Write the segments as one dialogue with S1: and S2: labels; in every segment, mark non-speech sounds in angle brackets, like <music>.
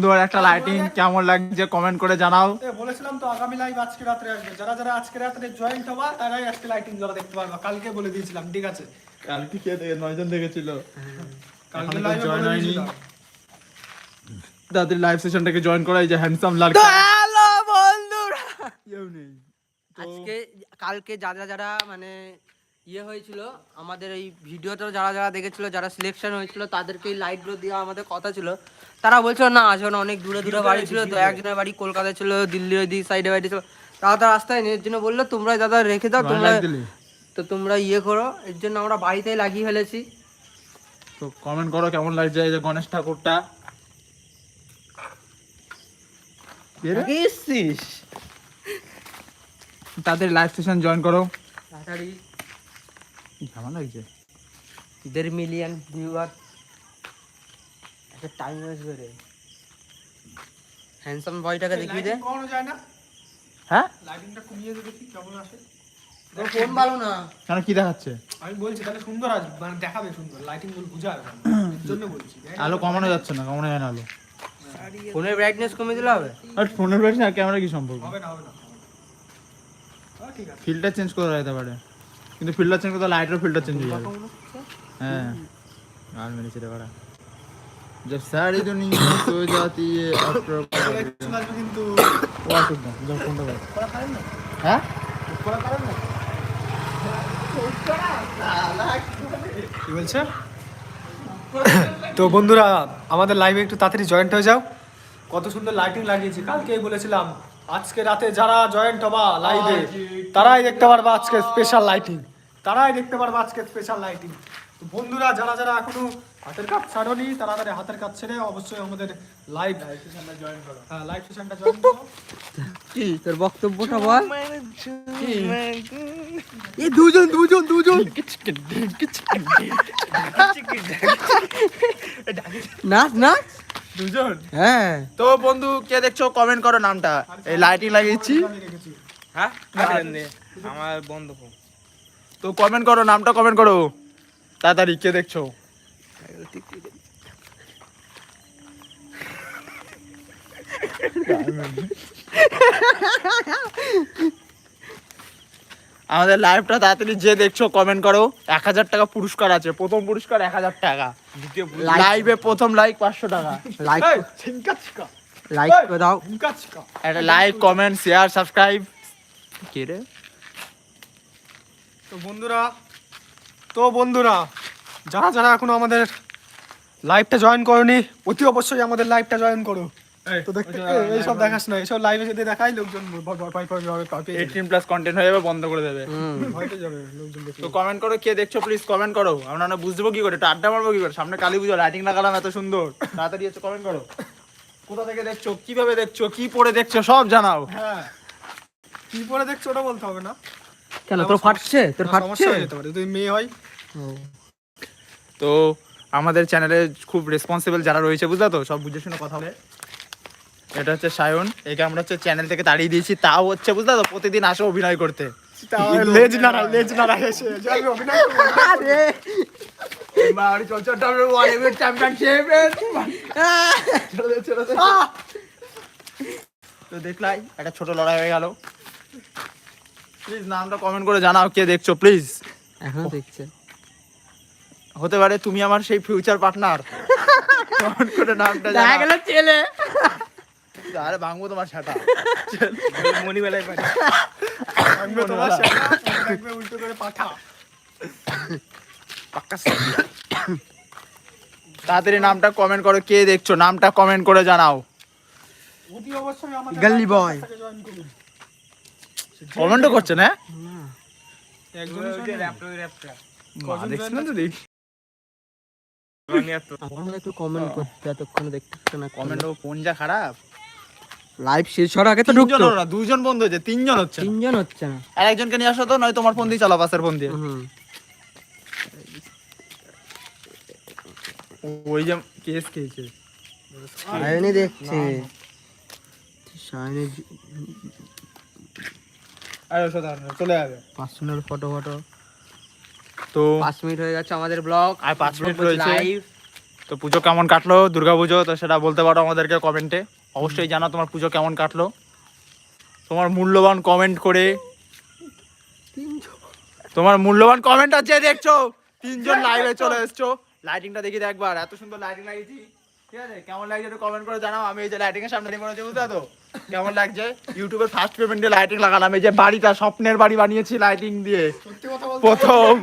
S1: সুন্দর একটা লাইটিং কেমন লাগছে কমেন্ট করে জানাও।
S2: বলেছিলাম তো আগামী লাইভ আজকে রাত্রে আসবে। যারা যারা আজকে রাত্রে জয়েন্ট হবা তারাই আজকে লাইটিং যারা দেখতে পারবা। কালকে বলে দিয়েছিলাম ঠিক আছে?
S1: কালকে কে দেখে নয়জন দেখেছিল?
S2: কালকে
S1: এখনও তো
S2: লাইভে বলে
S1: হয়নি। লাইভ সেশনটাকে জয়েন করা এই যে হ্যান্ডসাম লড়কা
S3: হ্যালো বন্ধুরা।
S1: কেউ নেই।
S3: আজকে কালকে যারা যারা মানে ইয়ে হয়েছিল আমাদের এই ভিডিওটা যারা যারা দেখেছিল যারা সিলেকশন হয়েছিল তাদেরকে এই লাইটগুলো দেওয়া আমাদের কথা ছিল। তারা বলছিল না আসবে না অনেক দূরে দূরে বাড়ি ছিল তো একজনের বাড়ি কলকাতা ছিল দিল্লির ওই দিক সাইডে বাড়ি ছিল। তারা তো রাস্তায় এর জন্য বলল তোমরা দাদা রেখে দাও তোমরা তো তোমরা ইয়ে করো এর জন্য আমরা বাড়িতেই লাগিয়ে ফেলেছি।
S1: তো কমেন্ট করো কেমন লাগছে এই যে গণেশ ঠাকুরটা? তাদের লাইভ সেশন জয়েন করো।
S3: তাড়াতাড়ি
S1: কেমন লাগছে?
S3: দেড় মিলিয়ন ভিউয়ার একটা টাইম আসবে রে হ্যান্ডসাম বয়টাকে দেখিয়ে দে।
S2: কমানো যায় না?
S1: হ্যাঁ?
S2: লাইটিংটা কমিয়ে দে দেখি কেমন আসে।
S3: ফোন ভালো না।
S1: কেন কি দেখাচ্ছে?
S2: আমি বলছি তাহলে সুন্দর আসবে মানে দেখাবে সুন্দর। লাইটিংগুলো বুঝাবে <coughs> এর জন্য বলছি
S1: আলো কমানো যাচ্ছে না কমানো যায় না আলো।
S3: ফোনের ব্রাইটনেস কমিয়ে দিলে হবে?
S1: আর ফোনের আর ক্যামেরা কি সম্পর্ক?
S2: হবে না হবে না। ঠিক আছে
S1: ফিল্টার চেঞ্জ করে যেতে পারে। কিন্তু ফিল্টার চেঞ্জ করতে লাইটের ফিল্টার চেঞ্জ হয়ে যাবে হ্যাঁ গান মেরেছে রে বাড়া जब सारी दुनिया सो जाती है आफ्टर
S2: চলে আসবে কিন্তু
S1: ওয়াটুক না যা ফোনটা কর
S2: করা পারেন না
S1: হ্যাঁ
S2: করা পারেন না কি বলছে তো বন্ধুরা আমাদের লাইভে একটু তাড়াতাড়ি জয়েন্ট হয়ে যাও কত সুন্দর লাইটিং লাগিয়েছি কালকেই বলেছিলাম আজকে রাতে যারা জয়েন্ট হবা লাইভে তারাই দেখতে পারবা আজকে স্পেশাল লাইটিং তারাই দেখতে পারবা আজকে স্পেশাল লাইটিং তো বন্ধুরা যারা যারা এখনও হাতের কাজ ছাড়নি তারা তাদের হাতের কাজ ছেড়ে অবশ্যই আমাদের লাইভ জয়েন করো। হ্যাঁ লাইভ সেশনটা জয়েন করো।
S3: কি তোর বক্তব্যটা বল? এই দুজন দুজন দুজন। <laughs> নাচ নাচ।
S1: দুজন?
S3: হ্যাঁ।
S1: তো বন্ধু কে দেখছ? কমেন্ট করো নামটা। এই লাইটিং লাগিয়েছি।
S4: হ্যাঁ? আমার বন্ধ
S1: তো কমেন্ট করো নামটা কমেন্ট করো। তাড়াতাড়ি কে দেখছ? <laughs> আমাদের লাইভটা তাড়াতাড়ি যে দেখছ কমেন্ট করো। এক হাজার টাকা পুরস্কার আছে। প্রথম পুরস্কার এক হাজার টাকা।
S4: দ্বিতীয়
S1: লাইভে প্রথম লাইক পাঁচশো টাকা।
S3: লাইক লাইক করে দাও।
S1: একটা লাইক কমেন্ট শেয়ার সাবস্ক্রাইব কে রে?
S2: তো বন্ধুরা তো বন্ধুরা যারা যারা এখনও আমাদের লাইভটা জয়েন করনি অতি অবশ্যই আমাদের লাইভটা জয়েন করো। তো দেখতে এইসব দেখাস না এইসব লাইভে যদি দেখাই লোকজন ভয় ভয় পাই পাবে পাবে
S1: এইটিন প্লাস কন্টেন্ট হয়ে যাবে বন্ধ করে দেবে।
S2: ভয় যাবে লোকজন দেখে
S1: তো কমেন্ট করো কে দেখছ প্লিজ কমেন্ট করো। আমরা না বুঝব কি করে একটু আড্ডা মারবো কি করে? সামনে কালী পুজো লাইটিং লাগালাম এত সুন্দর। তাড়াতাড়ি হচ্ছে কমেন্ট করো। কোথা থেকে দেখছ কীভাবে দেখছ কি পড়ে দেখছ সব জানাও।
S2: হ্যাঁ। কি পরে দেখছ ওটা বলতে হবে না।
S3: কেন তোর ফাটছে? তোর ফাটছে
S2: সমস্যা হয়ে যেতে পারে যদি মেয়ে হয়।
S1: তো আমাদের চ্যানেলে খুব রেসপন্সিবল যারা রয়েছে বুঝলা তো? সব বুঝে শুনে কথা বলে। এটা হচ্ছে সায়ন একে আমরা হচ্ছে চ্যানেল থেকে তাড়িয়ে দিয়েছি। তাও হচ্ছে বুঝলা তো প্রতিদিন আসে অভিনয় করতে।
S2: লেজ নাড়া লেজ নাড়া এসে।
S1: চ্যাম্পিয়নশিপ তো দেখলাই একটা ছোট লড়াই হয়ে গেল। প্লিজ নামটা কমেন্ট করে জানাও কে দেখছ প্লিজ
S3: এখনও দেখছে।
S1: হতে পারে তুমি আমার সেই ফিউচার পার্টনার কমেন্ট করে নামটা জানাও।
S3: গেল ছেলে।
S1: আরে ভাঙবো তোমার ছাতা <laughs>
S4: মণিবেলায় পাই
S2: থাকবে তোমার সেটা, থাকবে উল্টো করে পাঠা।
S1: পাক্কা তাড়াতাড়ি নামটা কমেন্ট করো কে দেখছ? নামটা কমেন্ট করে জানাও।
S3: গাল্লি
S2: করুন।
S1: কমেন্টও করছে না?
S2: একজনের সঙ্গে না।
S1: তো দেখি।
S3: একটু কমেন্ট করতে এতক্ষণ দেখতে না
S1: কমেন্ট কোন যা খারাপ?
S3: লাইভ শেষ হওয়ার আগে তো ঢুকতো।
S1: না দুইজন বন্ধু হয়েছে তিনজন হচ্ছে
S3: তিনজন হচ্ছে না।
S1: আর একজনকে নিয়ে আসো তো নয় তোমার ফোন দিয়ে চালাও পাশের ফোন দিয়ে। ওই যে কেস খেয়েছে।
S3: সায়নি দেখছে। সায়নি
S1: আরে না, চলে যাবে
S3: পার্সোনাল ফটো ফটো।
S1: তো
S3: পাঁচ মিনিট হয়ে গেছে আমাদের ব্লগ
S1: আর পাঁচ মিনিট রয়েছে।
S3: লাইভ
S1: তো পুজো কেমন কাটলো দুর্গা পুজো তো সেটা বলতে পারো আমাদেরকে কমেন্টে অবশ্যই জানা তোমার পুজো কেমন কাটলো। তোমার মূল্যবান কমেন্ট করে। তোমার মূল্যবান কমেন্ট আছে দেখছ? তিনজন লাইভে চলে এসছো। লাইটিংটা দেখি একবার। এত সুন্দর লাইটিং লাগিয়েছি। ঠিক আছে? কেমন লাগছে একটু কমেন্ট করে জানাও। আমি এই যে লাইটিং এর সামনে মনে হচ্ছে বুঝতে তো কেমন লাগছে? ইউটিউবে ফার্স্ট পেমেন্টে লাইটিং লাগালাম। এই যে বাড়িটা স্বপ্নের বাড়ি বানিয়েছি লাইটিং দিয়ে।
S2: সত্যি কথা বলতে
S1: প্রথম। <laughs>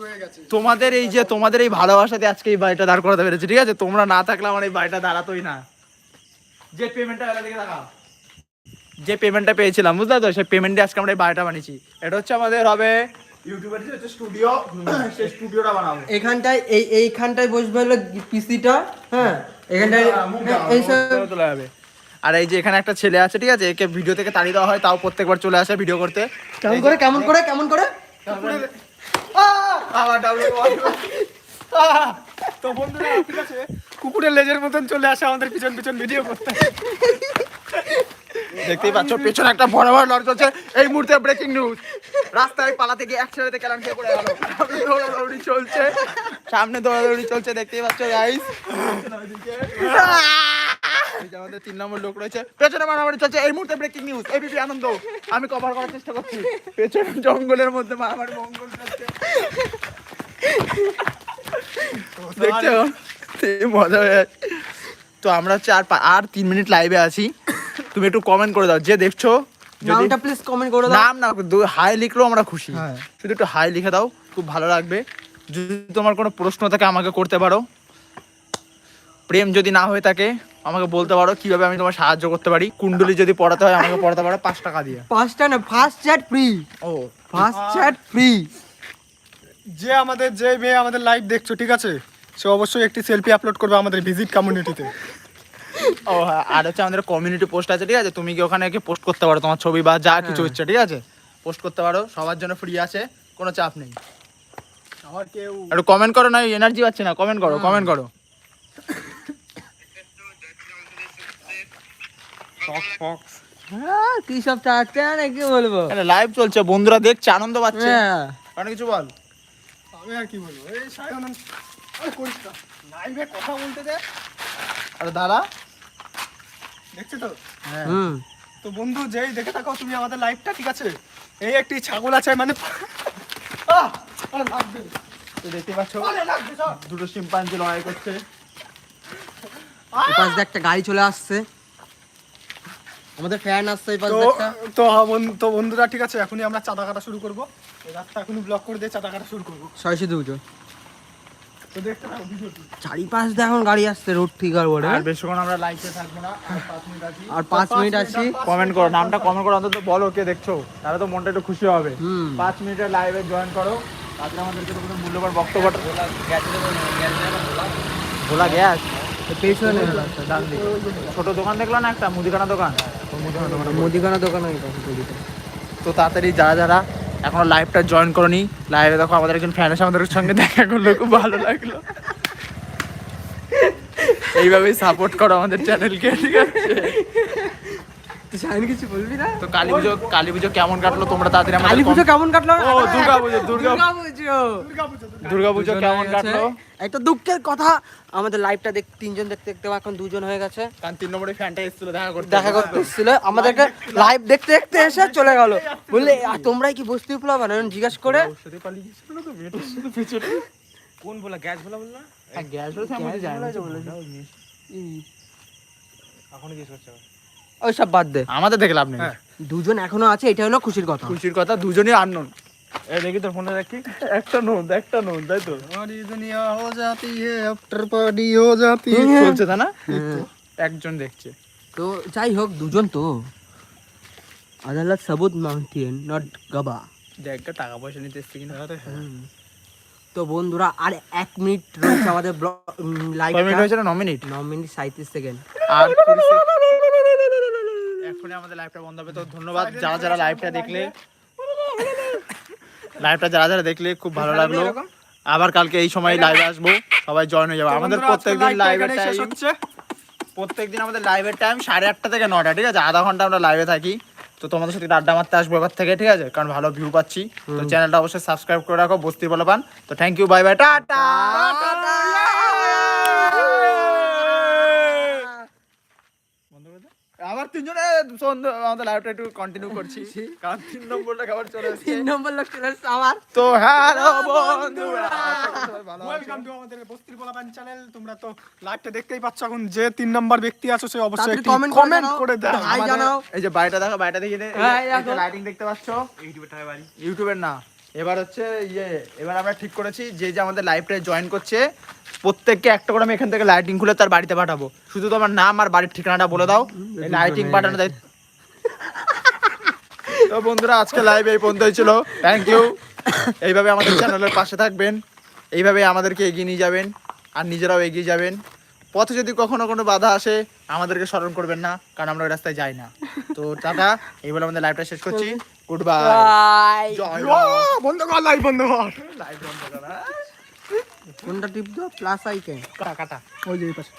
S2: হয়ে
S1: তোমাদের এই যে তোমাদের এই ভালোবাসাতে আজকে এই বাড়িটা দাঁড় করাতে পেরেছি ঠিক আছে? তোমরা না থাকলে আমার এই বাড়িটা দাঁড়াতোই না। যে পেমেন্টটা বেলা দিকে যে পেমেন্টটা পেয়েছিলাম বুঝলে তো? সেই পেমেন্টে আজকে আমরা এই বাড়িটা বানিয়েছি। এটা হচ্ছে আমাদের হবে ইউটিউবের যে হচ্ছে স্টুডিও সেই স্টুডিওটা বানাবো।
S3: এখানটায় এই এইখানটায় বসবে হলো পিসিটা হ্যাঁ? এখানটায় এই সব
S1: তোলা যাবে। আর এই যে এখানে একটা ছেলে আছে ঠিক আছে? একে ভিডিও থেকে তাড়িয়ে দেওয়া হয় তাও প্রত্যেকবার চলে আসে ভিডিও করতে।
S3: কেমন করে কেমন করে কেমন করে?
S1: আবার
S2: তো বন্ধুরা, ঠিক আছে? কুকুরের লেজের মতন চলে আসে আমাদের পিছন পিছন ভিডিও করতে।
S1: দেখতেই পাচ্ছ, পেছনে একটা বড় বড় লরি চলছে। এই মুহূর্তে ব্রেকিং নিউজ রাস্তায় পালাতে গিয়ে একসাথে কেলান খেয়ে পড়ে গেল। সামনে দৌড়াদৌড়ি চলছে। সামনে দৌড়াদৌড়ি চলছে, দেখতেই পাচ্ছ গাইস আমাদের তিন নম্বর লোক রয়েছে। পেছনে মারামারি চলছে। এই মুহূর্তে ব্রেকিং নিউজ এবিপি আনন্দ। আমি কভার করার চেষ্টা করছি। পেছনে জঙ্গলের মধ্যে মারামারি মঙ্গল চলছে। <laughs> দেখছ? মজা হয়ে তো আমরা হচ্ছে আর আর তিন মিনিট লাইভে আছি। তুমি একটু কমেন্ট করে দাও। যে দেখছ
S3: নামটা প্লিজ কমেন্ট করে দাও।
S1: নাম না হাই লিখলেও আমরা খুশি।
S2: হ্যাঁ।
S1: শুধু একটু হাই লিখে দাও খুব ভালো লাগবে। যদি তোমার কোনো প্রশ্ন থাকে আমাকে করতে পারো। প্রেম যদি না হয়ে থাকে আমাকে বলতে পারো কীভাবে আমি তোমার সাহায্য করতে পারি। কুণ্ডলি যদি পড়াতে হয় আমাকে পড়াতে পারো। পাঁচ টাকা দিয়ে।
S3: পাঁচটা না ফার্স্ট চ্যাট ফ্রি
S1: ও।
S3: ফার্স্ট চ্যাট ফ্রি
S2: যে আমাদের যে মেয়ে আমাদের লাইভ দেখছ ঠিক আছে? সে অবশ্যই একটি সেলফি আপলোড করবে আমাদের ভিজিট কমিউনিটিতে
S1: ও হ্যাঁ আর হচ্ছে আমাদের কমিউনিটি পোস্ট আছে ঠিক আছে? তুমি কি ওখানে কি পোস্ট করতে পারো তোমার ছবি বা যা কিছু ইচ্ছে ঠিক আছে? পোস্ট করতে পারো সবার জন্য ফ্রি আছে কোনো চাপ নেই।
S2: আমার কেউ
S1: একটু কমেন্ট করো না এনার্জি পাচ্ছে না কমেন্ট করো কমেন্ট করো।
S3: হ্যাঁ কি সব চাচ্ছে না কি বলব?
S1: লাইভ চলছে বন্ধুরা দেখছে আনন্দ পাচ্ছে।
S3: হ্যাঁ।
S1: অনেক কিছু বল?
S2: আমি আর কি বলব? এই সায়ন আরে করিস না। লাইভে কথা বলতে দে।
S1: আরে দাদা
S2: দেখছ তো?
S1: হ্যাঁ।
S2: তো বন্ধু যেই দেখে থাকো তুমি আমাদের লাইভটা ঠিক আছে? এই একটি ছাগল আছে মানে আহ! আরে লাগবে।
S1: তো দেখতে পাচ্ছ? দুটো শিম্পাঞ্জি লড়াই করছে।
S3: এই পাশ দিয়ে একটা গাড়ি চলে আসছে। আমাদের ফ্যান আসছে এই পাশ
S2: তো
S3: একটা
S2: তো হ্যাঁ, তো বন্ধুরা ঠিক আছে এখনই আমরা চাঁদা কাটা শুরু করব এই রাতটা এখনই ব্লক করে দিয়ে চাঁদা কাটা শুরু করব
S3: ছয়শো দুটো
S2: তো দেখতে থাকো ভিডিওটি
S3: চারিপাশ দিয়ে এখন গাড়ি আসছে রোড ঠিক আর বলে
S1: আর বেশিক্ষণ আমরা লাইভে থাকব না আর মিনিট আছি
S3: আর পাঁচ
S2: পাঁচ
S3: মিনিট
S2: মিনিট
S3: আছি
S1: কমেন্ট করো নামটা কমেন্ট করো অন্তত বলো কে দেখছ তাহলে তো মনটা একটু খুশি হবে মিনিটের লাইভে জয়েন করো তারপরে আমাদেরকে তো কোনো মূল্যবান বক্তব্য ভোলা গ্যাস
S3: পেছনে
S1: ছোট দোকান দেখল না একটা মুদিখানা দোকান মুদিখানা। তো তাড়াতাড়ি যারা যারা, এখনও লাইভটা জয়েন করনি লাইভে দেখো আমাদের একজন ফ্যান এসে আমাদের সঙ্গে দেখা করল, খুব ভালো লাগল এইভাবেই সাপোর্ট করো আমাদের চ্যানেলকে ঠিক আছে
S3: কিছু বলবি না?
S1: তো কালী পুজো কালী পুজো কেমন কাটলো? তোমরা তাড়াতাড়ি
S3: কালী পুজো কেমন কাটলো?
S1: ও দুর্গা পুজো দুর্গা
S3: দুর্গা পুজো।
S2: দুর্গা পুজো
S1: কেমন কাটলো?
S3: একটা দুঃখের কথা আমাদের লাইভটা দেখ তিনজন দেখতে দেখতে এখন দুজন হয়ে গেছে।
S1: কারণ তিন নম্বরে ফ্যানটা এসেছিল দেখা করতে
S3: দেখা করতে এসেছিল। আমাদেরকে লাইভ দেখতে দেখতে এসে চলে গেল। বললে "আর তোমরাই কি বসতে বানানো জিজ্ঞাসা করে
S1: না তো মেয়েটার সাথে পেছনে।
S4: কোন বলা গ্যাস বলা বল
S1: হ্যাঁ গ্যাস হয়েছে আমি জানি না।
S3: বলেছে, বলেছে।
S4: এখন জিজ্ঞেস করছে
S3: ওই সব বাদ দে।
S1: আমাদের দেখে লাভ নেই।
S2: হ্যাঁ।
S3: দুজন এখনও আছে এটা হলো খুশির কথা।
S1: খুশির কথা দুজনই আননোন দেখি তোর ফোনে দেখি একটা নোট একটা নোট তাই তো?
S2: হমারি দুনিয়া হো জাতি হে আফটার পার্টি হো জাতি
S1: চলছে না হ্যাঁ। একজন দেখছে।
S3: তো যাই হোক দুজন তো। আদালত সাবুত মাউন্টেন নট গাবা।
S1: দেখ টাকা পয়সা নিতে এসছে কিনা।
S3: তো বন্ধুরা আর এক মিনিট রয়েছে আমাদের লাইভ
S1: মিনিট হয়েছে ন? মিনিট?
S3: ন মিনিট সাঁইত্রিশ সেকেন্ড।
S1: আর এখনই আমাদের লাইভটা বন্ধ হবে। তো ধন্যবাদ যারা যারা লাইভটা দেখলে। লাইভটা যারা যারা দেখলে খুব ভালো লাগল। আবার কালকে এই সময় লাইভে আসব সবাই জয়েন হয়ে যাবে। আমাদের প্রত্যেকদিন লাইভের টাইম
S2: হচ্ছে।
S1: প্রত্যেকদিন আমাদের লাইভের টাইম সাড়ে আটটা থেকে নটা ঠিক আছে? আধা ঘণ্টা আমরা লাইভে থাকি। তো তোমাদের সাথে আড্ডা মারতে আসব এবার থেকে ঠিক আছে? কারণ ভালো ভিউ পাচ্ছি। তো চ্যানেলটা অবশ্যই সাবস্ক্রাইব করে রাখো বস্তি বলে পান তো থ্যাংক ইউ বাই বাই টাটা আবার তিনজনে আমাদের লাইভটা একটু কন্টিনিউ করছি। <laughs> কারণ তিন নম্বরটা আবার চলে এসেছে
S3: তিন নম্বর লোক চলে এসছে আমার।
S1: তো হ্যালো বন্ধুরা। আশা করি সবাই ভালো আছো।
S2: ওয়েলকাম টু আমাদের বস্তির পোলাপান চ্যানেল তোমরা তো লাইভটা দেখতেই পাচ্ছ এখন যে তিন নাম্বার ব্যক্তি আছো সে অবশ্যই কমেন্ট করে দাও।
S3: হাই জানাও।
S1: এই যে বাড়িটা দেখো বাড়িটা দেখে
S3: হ্যাঁ,
S1: লাইটিং দেখতে পাচ্ছ?
S4: বাড়ি।
S1: ইউটিউবের না। এবার হচ্ছে ইয়ে এবার আমরা ঠিক করেছি যে যে আমাদের লাইভটা জয়েন করছে প্রত্যেককে একটা করে আমি এখান থেকে লাইটিং খুলে তার বাড়িতে পাঠাবো। শুধু তোমার নাম আর বাড়ির ঠিকানাটা বলে দাও। লাইটিং পাঠানো দায়িত্ব তো বন্ধুরা আজকে লাইভ এই পর্যন্তই ছিল। থ্যাংক ইউ এইভাবে আমাদের চ্যানেলের পাশে থাকবেন। এইভাবে আমাদেরকে এগিয়ে নিয়ে যাবেন। আর নিজেরাও এগিয়ে যাবেন। পথে যদি কখনো কোনো বাধা আসে আমাদেরকে স্মরণ করবেন না কারণ আমরা ওই রাস্তায় যাই না। তো টাটা এই বলে আমাদের লাইভটা শেষ করছি। গুড বাই
S2: বন্ধ কর লাইভ বন্ধ কর।
S1: লাইভ বন্ধ কর।
S3: কোনটা টিপ দাও প্লাস আইকন
S1: কাটা কাটা।
S2: ওই যে এই পাশে